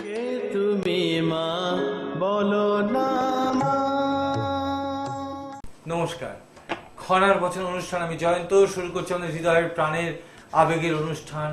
কে তুমি মা, বলো না নমস্কার। খনার বচন অনুষ্ঠান, আমি জয়ন্ত, শুরু করছি আমাদের হৃদয়ের প্রাণের আবেগের অনুষ্ঠান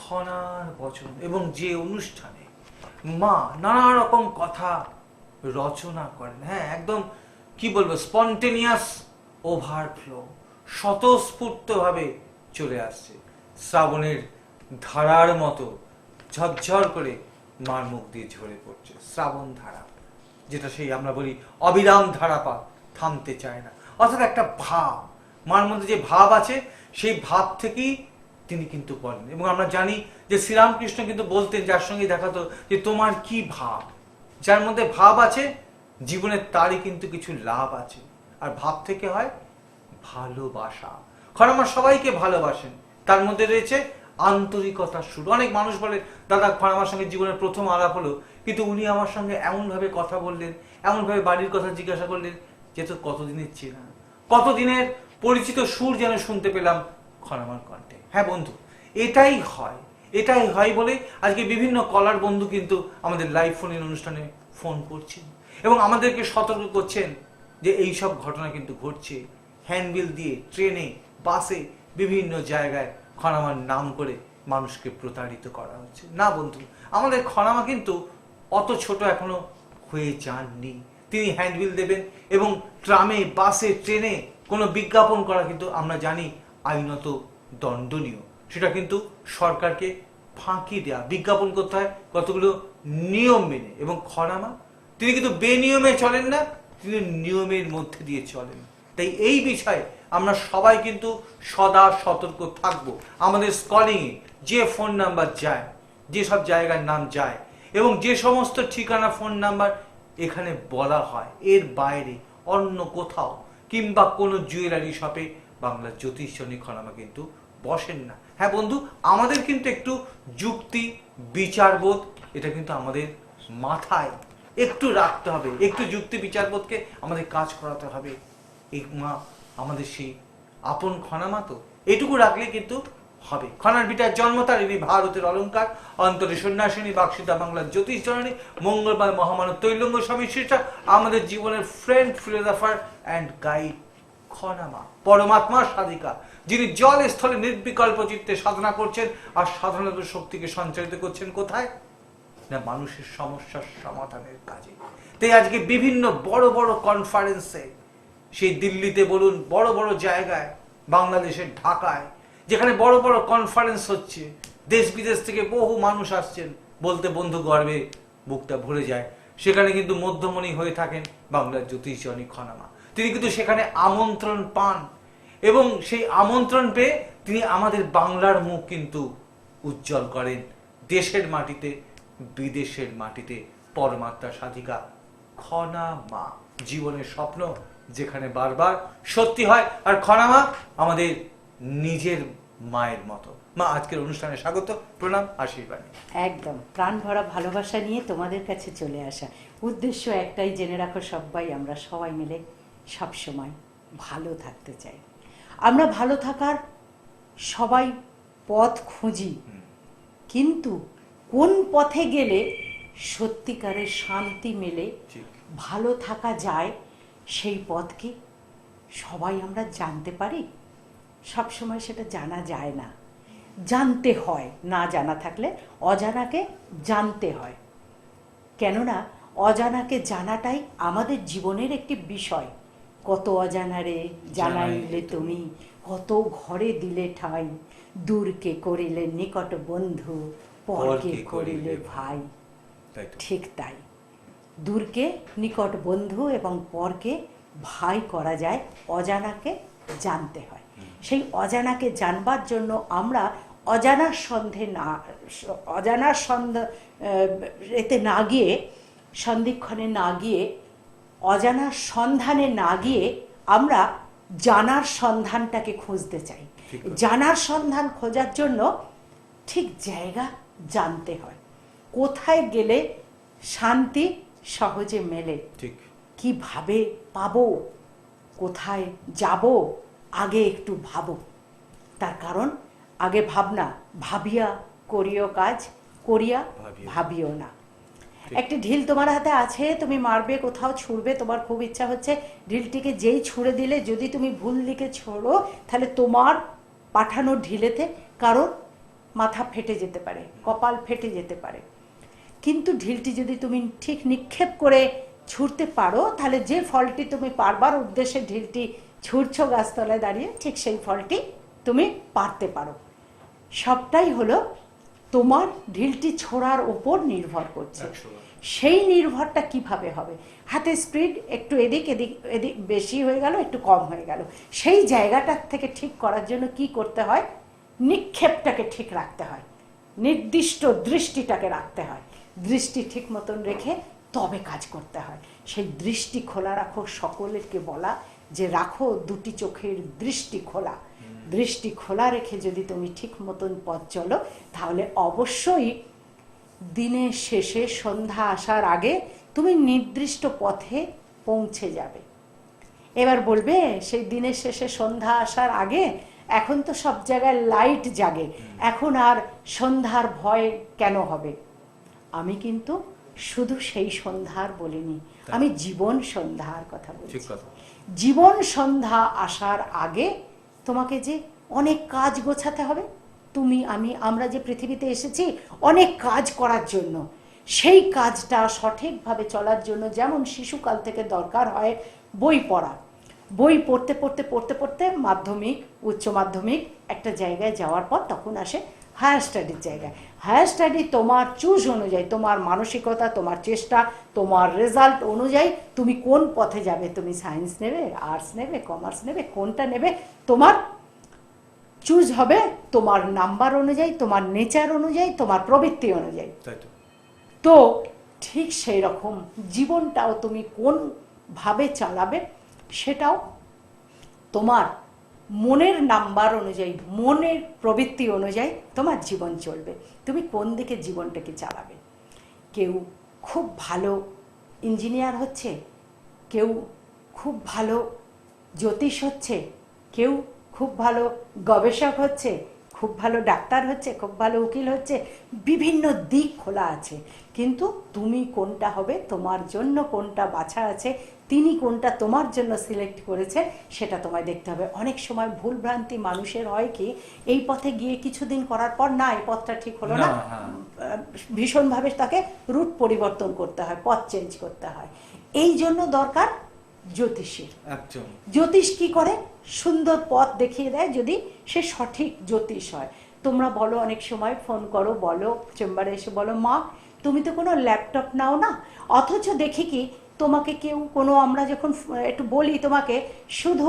খনার বচন এবং যে অনুষ্ঠানে মা নানা রকম কথা রচনা করেন। হ্যাঁ একদম কি বলব, স্পন্টেনিয়াস ওভারফ্লো, স্বতঃস্ফূর্তভাবে চলে আসছে। শ্রাবণের ধারার মতো ঝরঝর করে মার মুখ দিয়ে ঝরে পড়ছে। শ্রাবণ ধারা, যেটা সেই আমরা বলি অবিরাম ধারাপাত থামতে চায় না। অর্থাৎ একটা ভাব, মার মধ্যে যে ভাব আছে, সেই ভাব থেকেই তিনি কিন্তু বলেন। এবং আমরা জানি যে শ্রীরামকৃষ্ণ কিন্তু বলতেন, যার সঙ্গে দেখাতো যে তোমার কি ভাব? যার মধ্যে ভাব আছে, জীবনের তারই কিন্তু কিছু লাভ আছে। আর ভাব থেকে হয় ভালোবাসা। খরামা সবাইকে ভালোবাসেন। তার মধ্যে রয়েছে আন্তরিকতার সুর অনেক মানুষ বলে, দাদা খরামার সঙ্গে জীবনের প্রথম আলাপ হলো। কিন্তু উনি আমার সঙ্গে এমনভাবে কথা বললেন, এমনভাবে বাড়ির কথা জিজ্ঞাসা করলেন যে তো কতদিনের চেনা? কতদিনের পরিচিত সুর যেন শুনতে পেলাম খরামার কণ্ঠে। হ্যাঁ বন্ধু, এটাই হয়। এটাই হয় বলে আজকে বিভিন্ন কলার বন্ধু কিন্তু আমাদের লাইভ ফোনের অনুষ্ঠানে ফোন করছেন। এবং আমাদেরকে সতর্ক করছেন যে, এই সব ঘটনা কিন্তু ঘটছে। হ্যান্ডবিল দিয়ে ট্রেনে বাসে বিভিন্ন জায়গায় খনামার নাম করে মানুষকে প্রতারিত করা হচ্ছে। না বন্ধু, আমাদের খনামা কিন্তু অত ছোট এখনও হয়ে যাননি। তিনি হ্যান্ডবিল দেবেন এবং ট্রামে, বাসে, ট্রেনে কোনো বিজ্ঞাপন করা কিন্তু আমরা জানি আইনত দণ্ডনীয়। সেটা কিন্তু সরকারকে ফাঁকি দেয়া, বিজ্ঞাপন করতে হয় কতগুলো নিয়ম মেনে। এবং খনামা, তিনি কিন্তু বেনিয়মে চলেন না, তিনি নিয়মের মধ্যে দিয়ে চলেন। তাই এই বিষয়ে আমরা সবাই কিন্তু সদা সতর্ক থাকব। আমাদের স্কলিংয়ে যে ফোন নাম্বার যায়, যে সব জায়গার নাম যায়, এবং যে সমস্ত ঠিকানা ফোন নাম্বার এখানে বলা হয়, এর বাইরে অন্য কোথাও, কিংবা কোনো জুয়েলারি শপে বাংলা জ্যোতিষজনী খনামা কিন্তু বসেন না। হ্যাঁ বন্ধু, আমাদের কিন্তু একটু যুক্তি, বিচারবোধ, এটা কিন্তু আমাদের মাথায় একটু রাখতে হবে। একটু যুক্তি, বিচারবোধকে আমাদের কাজ করাতে হবে। এই মা আমাদের সেই আপন খনামা তো এটুকু রাখলে কিন্তু হবে। খনার বিটার জন্ম তার ইনি ভারতের অলঙ্কার অন্তরে সন্ন্যাসিনী, বাক্সিতা বাংলার জ্যোতিষ জননী, মঙ্গলবার মহামানব তৈলঙ্গ স্বামী শিষ্টা আমাদের জীবনের ফ্রেন্ড ফিলোজাফার অ্যান্ড গাইড খনামা পরমাত্মার সাধিকা, যিনি জল স্থলে নির্বিকল্প চিত্তে সাধনা করছেন আর সাধনার শক্তিকে সঞ্চারিত করছেন কোথায়? না মানুষের সমস্যার সমাধানের কাজে। তাই আজকে বিভিন্ন বড় বড় কনফারেন্সে সেই দিল্লিতে বলুন, বড় বড় জায়গায়, বাংলাদেশের ঢাকায়, যেখানে বড় বড় কনফারেন্স হচ্ছে দেশ বিদেশ থেকে বহু মানুষ আসছেন, বলতে বন্ধু গর্বে বুকটা ভরে যায়। সেখানে কিন্তু মধ্যমণি হয়ে থাকেন বাংলার জ্যোতিষজনী খনামা। তিনি কিন্তু সেখানে আমন্ত্রণ পান এবং সেই আমন্ত্রণ পেয়ে তিনি আমাদের বাংলার মুখ কিন্তু উজ্জ্বল করেন। দেশের মাটিতে, বিদেশের মাটিতে, পরমাত্মা সাধিকা খনা মা জীবনের স্বপ্ন যেখানে বারবার সত্যি হয়। আর খনা মা আমাদের নিজের মায়ের মতো। মা আজকের অনুষ্ঠানে স্বাগত প্রণাম আশীর্বাদ। একদম। প্রাণ ভরা ভালোবাসা নিয়ে তোমাদের কাছে চলে আসা। উদ্দেশ্য একটাই জেনে রাখো সবাই আমরা সবাই মিলে সব সময় ভালো থাকতে চাই। আমরা ভালো থাকার সবাই পথ খুঁজি। কিন্তু কোন পথে গেলে সত্যিকারের শান্তি মেলে ভালো থাকা যায় সেই পথ কি সবাই আমরা জানতে পারি? সব সময় সেটা জানা যায় না। জানতে হয় না জানা থাকলে অজানাকে জানতে হয়। কেননা অজানাকে জানাটাই আমাদের জীবনের একটি বিষয়। কত অজানা অজানারে জানাইলে তুমি। কত ঘরে দিলে ঠাই। দূরকে করিলে নিকট বন্ধু পরকে করিলে ভাই। ঠিক তাই। দূরকে নিকট বন্ধু এবং পরকে ভাই করা যায় অজানাকে জানতে হয়। সেই অজানাকে জানবার জন্য আমরা অজানার সন্ধে না অজানার সন্ধ এতে না গিয়ে সন্ধিক্ষণে না গিয়ে অজানার সন্ধানে না গিয়ে আমরা জানার সন্ধানটাকে খুঁজতে চাই। জানার সন্ধান খোঁজার জন্য ঠিক জায়গা জানতে হয়। কোথায় গেলে শান্তি সহজে মেলে। ঠিক। কীভাবে পাবো? কোথায় যাব? আগে একটু ভাবো। তার কারণ আগে ভাবনা ভাবিয়া করিও কাজ করিয়া ভাবিও। না। একটি ঢিল তোমার হাতে আছে তুমি মারবে কোথাও ছুড়বে তোমার খুব ইচ্ছা হচ্ছে ঢিলটিকে যেই ছুঁড়ে দিলে যদি তুমি ভুল দিকে ছোড়ো তাহলে তোমার পাঠানো ঢিলেতে কারোর মাথা ফেটে যেতে পারে কপাল ফেটে যেতে পারে। কিন্তু ঢিলটি যদি তুমি ঠিক নিক্ষেপ করে ছুঁড়তে পারো তাহলে যে ফলটি তুমি পারবার উদ্দেশ্যে ঢিলটি ছুঁড়ছো গাছতলায় দাঁড়িয়ে ঠিক সেই ফলটি তুমি পারতে পারো। সবটাই হলো তোমার ঢিলটি ছোড়ার ওপর নির্ভর করছে। সেই নির্ভরটা কীভাবে হবে? হাতে স্পিড একটু এদিক এদিক এদিক বেশি হয়ে গেল একটু কম হয়ে গেল। সেই জায়গাটার থেকে ঠিক করার জন্য কি করতে হয়? নিক্ষেপটাকে ঠিক রাখতে হয়। নির্দিষ্ট দৃষ্টিটাকে রাখতে হয়। দৃষ্টি ঠিক মতন রেখে তবে কাজ করতে হয়। সেই দৃষ্টি খোলা রাখো সকলেরকে বলা যে রাখো দুটি চোখের দৃষ্টি খোলা। দৃষ্টি খোলা রেখে যদি তুমি ঠিক মতন পথ চলো তাহলে অবশ্যই দিনের শেষে সন্ধ্যা আসার আগে তুমি নির্দিষ্ট পথে পৌঁছে যাবে। এবার বলবে সেই দিনের শেষে সন্ধ্যা আসার আগে এখন তো সব জায়গায় লাইট জাগে। এখন আর সন্ধ্যার ভয় কেন হবে? আমি কিন্তু শুধু সেই সন্ধ্যার বলিনি আমি জীবন সন্ধ্যার কথা বলছি। জীবন সন্ধ্যা আসার আগে তোমাকে যে অনেক কাজ গোছাতে হবে তুমি আমি আমরা যে পৃথিবীতে এসেছি অনেক কাজ করার জন্য। সেই কাজটা সঠিকভাবে চলার জন্য যেমন শিশুকাল থেকে দরকার হয় বই পড়া। বই পড়তে পড়তে পড়তে পড়তে মাধ্যমিক উচ্চ মাধ্যমিক একটা জায়গায় যাওয়ার পর তখন আসে হায়ার স্টাডির জায়গায়। হায়ার স্টাডি তোমার চুজ অনুযায়ী তোমার মানসিকতা তোমার চেষ্টা তোমার রেজাল্ট অনুযায়ী তুমি কোন পথে যাবে? তুমি সায়েন্স নেবে আর্টস নেবে কমার্স নেবে কোনটা নেবে? তোমার চুজ হবে তোমার নাম্বার অনুযায়ী তোমার নেচার অনুযায়ী তোমার প্রবৃত্তি অনুযায়ী। তো। তো ঠিক সেই রকম জীবনটাও তুমি কোন ভাবে চালাবে সেটাও তোমার মনের নাম্বার অনুযায়ী, মনের প্রবৃত্তি অনুযায়ী তোমার জীবন চলবে। তুমি কোন দিকে জীবনটাকে চালাবে? কেউ খুব ভালো ইঞ্জিনিয়ার হচ্ছে, কেউ খুব ভালো জ্যোতিষ হচ্ছে, কেউ খুব ভালো গবেষক হচ্ছে, খুব ভালো ডাক্তার হচ্ছে, খুব ভালো উকিল হচ্ছে, বিভিন্ন দিক খোলা আছে। কিন্তু তুমি কোনটা হবে? তোমার জন্য কোনটা বাছা আছে? তিনি কোনটা তোমার জন্য সিলেক্ট করেছে সেটা তোমায় দেখতে হবে। অনেক সময় ভুলভ্রান্তি মানুষের হয় কি এই পথে গিয়ে কিছুদিন করার পর না এই পথটা ঠিক হলো না। হ্যাঁ। ভীষণভাবে তাকে রুট পরিবর্তন করতে হয় পথ চেঞ্জ করতে হয়। এই জন্য দরকার জ্যোতিষীর। জ্যোতিষ কি করে? সুন্দর পথ দেখিয়ে দেয় যদি সে সঠিক জ্যোতিষ হয়। তোমরা বলো অনেক সময় ফোন করো বলো চেম্বারে এসে বলো মা তুমি তো কোনো ল্যাপটপ নাও না? অথচ দেখি কি তোমাকে কেউ কোনো, আমরা যখন একটু বলি তোমাকে, শুধু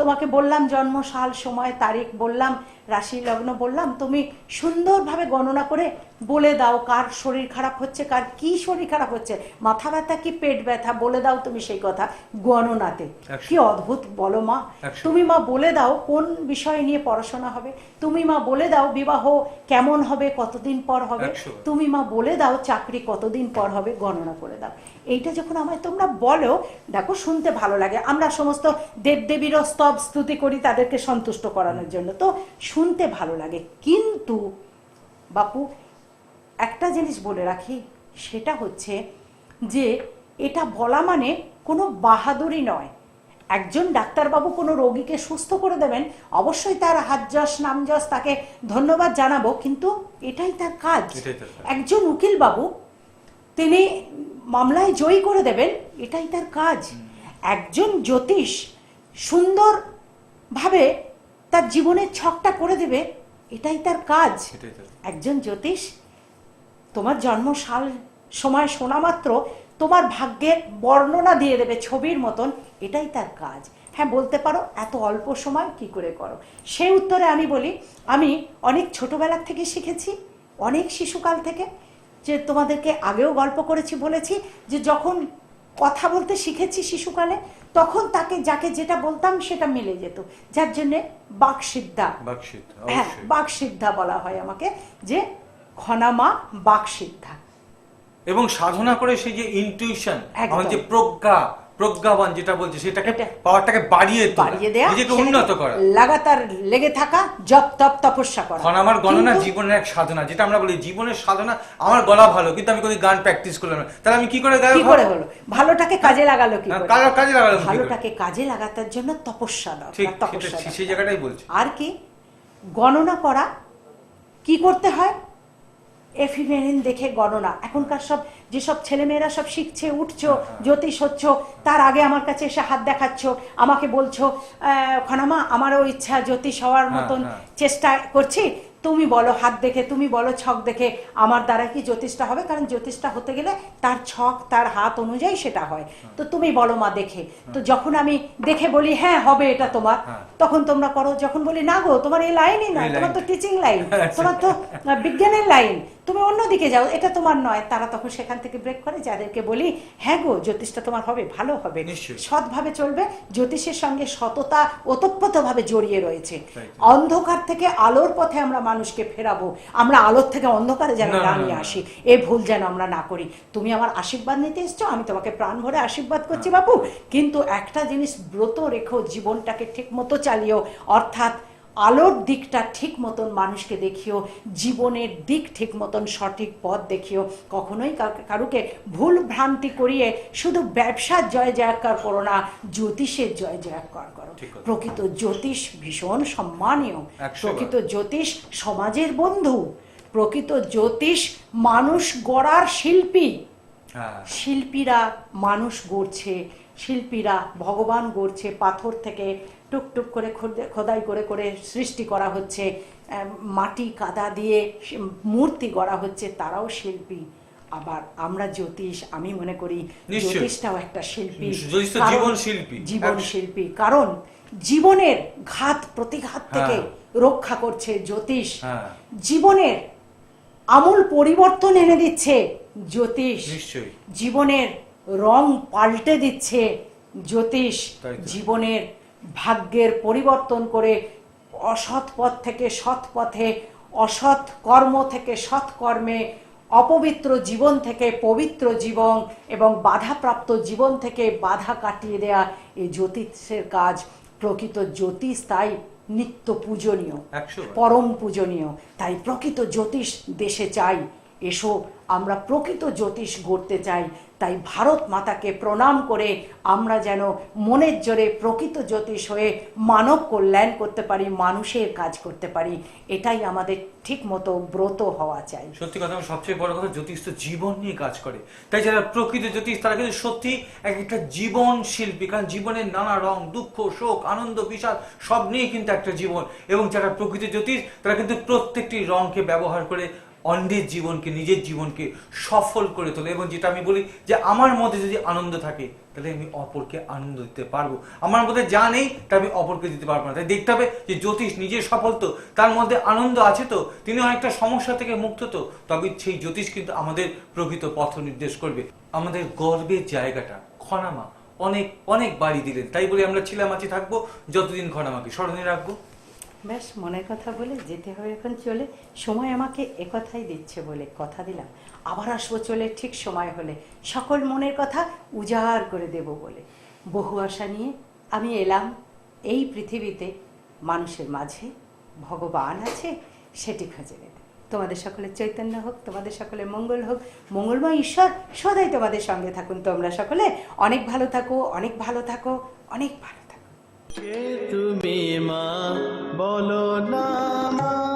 তোমাকে বললাম জন্ম সাল সময়, তারিখ বললাম রাশি লগ্ন বললাম তুমি সুন্দরভাবে গণনা করে বলে দাও কার শরীর খারাপ হচ্ছে কার কি শরীর খারাপ হচ্ছে। মাথা ব্যথা কি পেট ব্যথা? বলে দাও তুমি সেই কথা গণনাতে। কি অদ্ভুত বলো মা। তুমি মা বলে দাও কোন বিষয় নিয়ে পড়াশোনা হবে? তুমি মা বলে দাও বিবাহ কেমন হবে কতদিন পর হবে? তুমি মা বলে দাও চাকরি কতদিন পর হবে গণনা করে দাও। এইটা যখন আমায় তোমরা বলো দেখো শুনতে ভালো লাগে। আমরা সমস্ত দেব দেবদেবীরও স্তব স্তুতি করি তাদেরকে সন্তুষ্ট করানোর জন্য। তো শুনতে ভালো লাগে। কিন্তু বাপু একটা জিনিস বলে রাখি সেটা হচ্ছে যে এটা বলা মানে কোনো বাহাদুরি নয়। একজন ডাক্তারবাবু কোনো রোগীকে সুস্থ করে দেবেন অবশ্যই তার হাত যশ নাম যশ তাকে ধন্যবাদ জানাব কিন্তু এটাই তার কাজ। একজন উকিল বাবু তিনি মামলায় জয়ী করে দেবেন এটাই তার কাজ। একজন জ্যোতিষ সুন্দরভাবে তার জীবনের ছকটা করে দেবে এটাই তার কাজ। একজন জ্যোতিষ তোমার জন্ম সাল সময় শোনা মাত্র তোমার ভাগ্যের বর্ণনা দিয়ে দেবে ছবির মতন এটাই তার কাজ। হ্যাঁ বলতে পারো এত অল্প সময় কি করে করো? সেই উত্তরে আমি বলি আমি অনেক ছোটবেলা থেকে শিখেছি অনেক শিশুকাল থেকে যে তোমাদেরকে আগেও গল্প করেছি বলেছি যে যখন কথা বলতে শিখেছি শিশুকালে তখন তাকে যাকে যেটা বলতাম সেটা মিলে যেত। যার জন্যে বাকসিদ্ধা হ্যাঁ বাকসিদ্ধা বলা হয় আমাকে যে খনামা বাকসিদ্ধা এবং সাধনা করে সেই যে ইনটিউশন আমার যে প্রজ্ঞা প্রজ্ঞাবান যেটা বলছে সেটাকে পাওয়ারটাকে বাড়িয়ে বাড়িয়ে দেয়া নিজেকে উন্নত করা। লাগাতার লেগে থাকা জপ তপ তপস্যা করা। এখন আমার গণনা জীবনের এক সাধনা যেটা আমরা বলি জীবনের সাধনা আমার গলা ভালো কিন্তু আমি কোনো গান প্র্যাকটিস করলাম না। তাহলে আমি কি করে গায়ক কি করে হলো? ভালোটাকে কাজে লাগালো কি করে? কাজে- কাজে লাগালাম ভালোটাকে কাজে লাগাতার জন্য তপস্যা ঠিক দরকার তপস্যা সেই জায়গাটাই বলছি। আর কি? গণনা করা কি করতে হয়? এফিমেরিন দেখে গণনা এখনকার সব যেসব ছেলেমেয়েরা সব শিখছে উঠছো হ্যাঁ, জ্যোতিষ হচ্ছ তার আগে আমার কাছে এসে হাত দেখাচ্ছ আমাকে বলছো খনামা আমারও ইচ্ছা জ্যোতিষ হওয়ার হ্যাঁ, মতন হ্যাঁ। চেষ্টা করছি তুমি বলো হাত দেখে তুমি বলো ছক দেখে আমার দ্বারা কি জ্যোতিষটা হবে? কারণ জ্যোতিষটা হতে গেলে তার ছক তার হাত অনুযায়ী সেটা হয়। তো তুমি বলো মা দেখে। তো যখন আমি দেখে বলি হ্যাঁ হবে এটা তোমার হ্যাঁ। তখন তোমরা করো যখন বলি না গো তোমার এই লাইনই নয় তোমার তো টিচিং লাইন। তোমার তো বিজ্ঞানের লাইন। তুমি অন্যদিকে যাও এটা তোমার নয়। তারা তখন সেখান থেকে ব্রেক করে যাদেরকে বলি হ্যাঁ গো জ্যোতিষটা তোমার হবে ভালো হবে। সৎভাবে চলবে জ্যোতিষের সঙ্গে সততা ওতপ্রোতভাবে জড়িয়ে রয়েছে। অন্ধকার থেকে আলোর পথে আমরা মানুষকে ফেরাবো। আমরা আলোর থেকে অন্ধকারে যেন না, নিয়ে আসি। এ ভুল যেন আমরা না করি। তুমি আমার আশীর্বাদ নিতে এসছো আমি তোমাকে প্রাণ ভরে আশীর্বাদ করছি হ্যাঁ। বাবু কিন্তু একটা জিনিস ব্রত রেখো জীবনটাকে ঠিক মতো চালিয়েও অর্থাৎ আলোর দিকটা ঠিক মতন মানুষকে দেখিও জীবনের দিক ঠিক মতন সঠিক পথ দেখিও। কখনোই কারুকে ভুল ভ্রান্তি করিয়ে শুধু ব্যবসার জয় জয়কার করো না জ্যোতিষের জয় জয়কার করো। প্রকৃত জ্যোতিষ ভীষণ সম্মানীয়। প্রকৃত জ্যোতিষ সমাজের বন্ধু। প্রকৃত জ্যোতিষ মানুষ গড়ার শিল্পী। হ্যাঁ। শিল্পীরা মানুষ গড়ছে শিল্পীরা ভগবান গড়ছে পাথর থেকে টুকটুক করে খোদ- খোদাই করে করে সৃষ্টি করা হচ্ছে মাটি কাদা দিয়ে মূর্তি গড়া হচ্ছে তারাও শিল্পী। আবার আমরা জ্যোতিষ আমি মনে করি। জ্যোতিষটাও একটা শিল্পী। জীবন শিল্পী। জীবন শিল্পী। কারণ জীবনের ঘাত প্রতিঘাত থেকে হ্যাঁ। রক্ষা করছে জ্যোতিষ। হ্যাঁ। জীবনের আমূল পরিবর্তন এনে দিচ্ছে জ্যোতিষ। জীবনের রং পাল্টে দিচ্ছে জ্যোতিষ জীবনের ভাগ্যের পরিবর্তন করে অসৎ পথ থেকে সৎ পথে অসৎ কর্ম থেকে সৎ কর্মে অপবিত্র জীবন থেকে পবিত্র জীবন এবং বাধাপ্রাপ্ত জীবন থেকে বাধা কাটিয়ে দেয়া এই জ্যোতিষের কাজ প্রকৃত জ্যোতিষ তাই নিত্য পূজনীয় পরম পূজনীয়। তাই প্রকৃত জ্যোতিষ দেশে চাই। এসো আমরা প্রকৃত জ্যোতিষ গড়তে চাই। তাই ভারত মাতাকে প্রণাম করে আমরা যেন মনের জোরে প্রকৃত জ্যোতিষ হয়ে মানব কল্যাণ করতে পারি, মানুষের কাজ করতে পারি, এটাই আমাদের ঠিক মতো ব্রত হওয়া চাই। সত্যি কথা সবচেয়ে বড় কথা, জ্যোতিষ তো জীবন নিয়ে কাজ করে। তাই যারা প্রকৃত জ্যোতিষ, তারা কিন্তু সত্যি এক একটা জীবন শিল্পী, কারণ জীবনের নানা রং, দুঃখ, শোক, আনন্দ বিষাদ সব নিয়ে কিন্তু একটা জীবন। এবং যারা প্রকৃত জ্যোতিষ, তারা কিন্তু প্রত্যেকটি রংকে ব্যবহার করে অন্যের জীবনকে, নিজের জীবনকে সফল করে তোলে। এবং যেটা আমি বলি যে, আমার মধ্যে যদি আনন্দ থাকে, তাহলে আমি অপরকে আনন্দ দিতে পারব। আমার মধ্যে যা নেই, তা আমি অপরকে দিতে পারব না। তাই দেখতে হবে যে, জ্যোতিষ নিজের সফল তো, তার মধ্যে আনন্দ আছে তো, তিনি অনেকটা সমস্যা থেকে মুক্ত তো, তবে সেই জ্যোতিষ কিন্তু আমাদের প্রকৃত পথ নির্দেশ করবে। আমাদের গর্বের জায়গাটা, খনামা, অনেক অনেক বাড়ি দিলেন। তাই বলে আমরা ছিলামাছি থাকব, যতদিন খনামাকে স্মরণে রাখব। ব্যাস, মনের কথা বলে যেতে হবে এখন চলে। সময় আমাকে একথাই দিচ্ছে বলে কথা দিলাম। আবার আসব চলে, ঠিক সময় হলে। সকল মনের কথা উজাড় করে দেব বলে। বহু আশা নিয়ে আমি এলাম। এই পৃথিবীতে মানুষের মাঝে ভগবান আছে, সেটি খুঁজে নেবে। তোমাদের সকলের চৈতন্য হোক, তোমাদের সকলের মঙ্গল হোক, মঙ্গলময় ঈশ্বর সদাই তোমাদের সঙ্গে থাকুন। তোমরা সকলে অনেক ভালো থাকো, অনেক ভালো থাকো, অনেক ভালো। কে তুমি মা? বলো না মা।